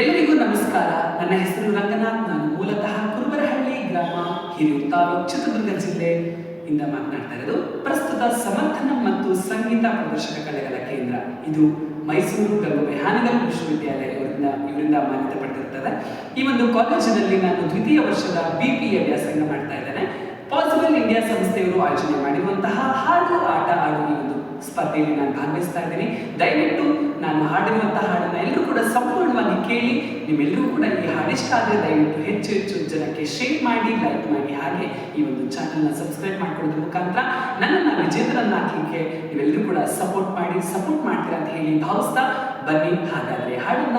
ಎಲ್ಲರಿಗೂ ನಮಸ್ಕಾರ. ನನ್ನ ಹೆಸರು ರಂಗನಾಥ್. ನಾನು ಮೂಲತಃ ಕುರುಬರಹಳ್ಳಿ ಗ್ರಾಮ ಹಿರಿಯೂರು ತಾಲೂಕು ಚಿತ್ರದುರ್ಗ ಜಿಲ್ಲೆ ಇಂದ ಮಾತನಾಡ್ತಾ ಇರೋದು ಪ್ರಸ್ತುತ ಸಮರ್ಥನ ಮತ್ತು ಸಂಗೀತ ಪ್ರದರ್ಶಕ ಕಲೆಗಳ ಕೇಂದ್ರ. ಇದು ಮೈಸೂರು ಗಂಗೋಬೈ ವಿಶ್ವವಿದ್ಯಾಲಯದಿಂದ ವಿಶ್ವವಿದ್ಯಾಲಯ ಇವರಿಂದ ಇವರಿಂದ ಮಾನ್ಯತೆ ಪಡೆದಿರ್ತದೆ. ಈ ಒಂದು ಕಾಲೇಜಿನಲ್ಲಿ ನಾನು ದ್ವಿತೀಯ ವರ್ಷದ ಬಿ ಪಿ ಎ ವ್ಯಾಸಂಗ ಮಾಡ್ತಾ ಇದ್ದೇನೆ. ಪಾಸಿಬಲ್ ಇಂಡಿಯಾ ಸಂಸ್ಥೆಯವರು ಆಯೋಜನೆ ಮಾಡಿರುವಂತಹ ಹಾಡು, ಆಟ ಆಡು ಈ ಒಂದು ಸ್ಪರ್ಧೆಯಲ್ಲಿ ನಾನು ಭಾಗವಹಿಸ್ತಾ ಇದ್ದೀನಿ. ದಯವಿಟ್ಟು ನಾನು ಹಾಡಿರುವಂತಹ ಹಾಡನ್ನ ಎಲ್ಲರೂ ಕೂಡ ಸಂಪೂರ್ಣವಾಗಿ ಕೇಳಿ, ನಿಮ್ಮೆಲ್ಲರೂ ಕೂಡ ಈ ಇಷ್ಟ ಆದರೆ ದಯವಿಟ್ಟು ಹೆಚ್ಚು ಹೆಚ್ಚು ಜನಕ್ಕೆ ಶೇರ್ ಮಾಡಿ ಲೈಕ್ ಮಾಡಿ. ಹಾಗೆ ಈ ಒಂದು ಚಾನಲ್ನ ಸಬ್ಸ್ಕ್ರೈಬ್ ಮಾಡ್ಕೊಳ್ಳೋದ್ರ ಮುಖಾಂತರ ನನ್ನನ್ನು ವಿಜೇಂದ್ರನ್ನ ಹಾಕಲಿಕ್ಕೆ ನೀವೆಲ್ಲರೂ ಕೂಡ ಸಪೋರ್ಟ್ ಮಾಡಿ ಸಪೋರ್ಟ್ ಮಾಡ್ತೀರಾ ಅಂತ ಹೇಳಿ ಭಾವಿಸ್ತಾ ಬನ್ನಿ. ಹಾಗಾದರೆ ಹಾಡನ್ನ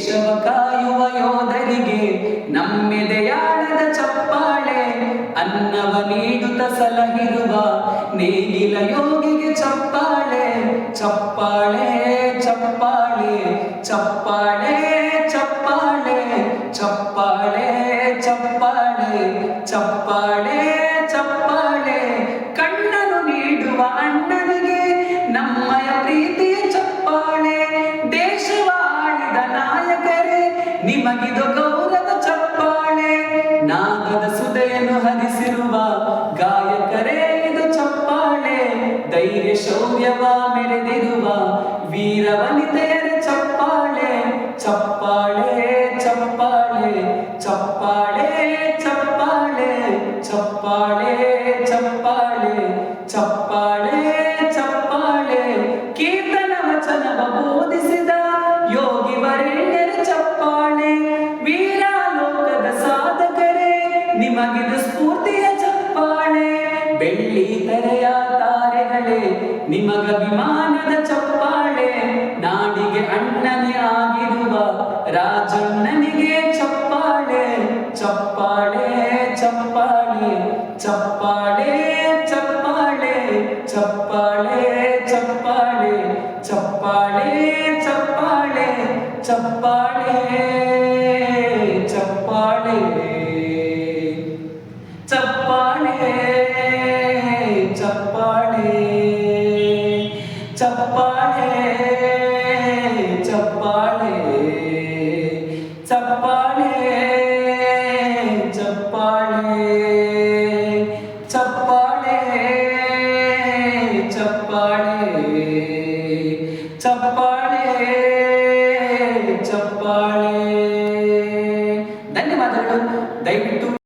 ದೇಶವ ಕಾಯುವ ಯೋಧರಿಗೆ ನಮ್ಮೆದೆಯಾಳದ ಚಪ್ಪಾಳೆ, ಅನ್ನವ ನೀಡುತ್ತ ಸಲಹಿರುವ ನೇಗಿಲ ಯೋಗಿಗೆ ಚಪ್ಪಾಳೆ ಚಪ್ಪಾಳೆ ಚಪ್ಪಾಳೆ ಚಪ್ಪಾಳೆ ಚಪ್ಪಾಳೆ ಚಪ್ಪಾಳೆ ಚಪ್ಪಾಳೆ ಚಪ್ಪಾಳೆ ನಿಮಗಿದು ಗೌರವ ಚಪ್ಪಾಳೆ ನಾಗದ ಸುದೆಯನ್ನು ಹರಿಸಿರುವ ಗಾಯಕರೇ ಇದು ಚಪ್ಪಾಳೆ ಧೈರ್ಯ ಶೌರ್ಯವ ಮೆರೆದಿರುವ ವೀರ ವನಿತೆಯರ ಚಪ್ಪಾಳೆ ಚಪ್ಪಾಳೆ ಚಪ್ಪಾಳೆ ಚಪ್ಪಾಳೆ ಚಪ್ಪಾಳೆ ಚಪ್ಪಾಳೆ ಚಪ್ಪಾಳೆ ಚಪ್ಪಾಳೆ ಚಪ್ಪಾಳೆ ಬೆಳ್ಳಿ ತೆರೆಯ ತಾರೆಗಳೇ, ನಿಮಗಭಿಮಾನದ ಚಪ್ಪಾಳೆ, ನಾಡಿಗೆ ಅಣ್ಣನೇ ಆಗಿರುವ ರಾಜಣ್ಣನಿಗೆ ಚಪ್ಪಾಳೆ ಚಪ್ಪಾಳೆ ಚಪ್ಪಾಳೆ ಚಪ್ಪಾಳೆ ಚಪ್ಪಾಳೆ ಚಪ್ಪಾಳೆ ಚಪ್ಪಾಳೆ ಚಪ್ಪಾಳೆ ಚಪ್ಪಾಳೆ ಚಪ್ಪಾಳೆ ಚಪ್ಪಾಳೆ. ಚಪ್ಪಾಳೆ ಚಪ್ಪಾಳೆ ಚಪ್ಪಾಳೆ ಚಪ್ಪಾಳೆ ಚಪ್ಪಾಳೆ ಚಪ್ಪಾಳೆ ಚಪ್ಪಾಳೆ ಚಪ್ಪಾಳೆ ಚಪ್ಪಾಳೆ. ಧನ್ಯವಾದಗಳು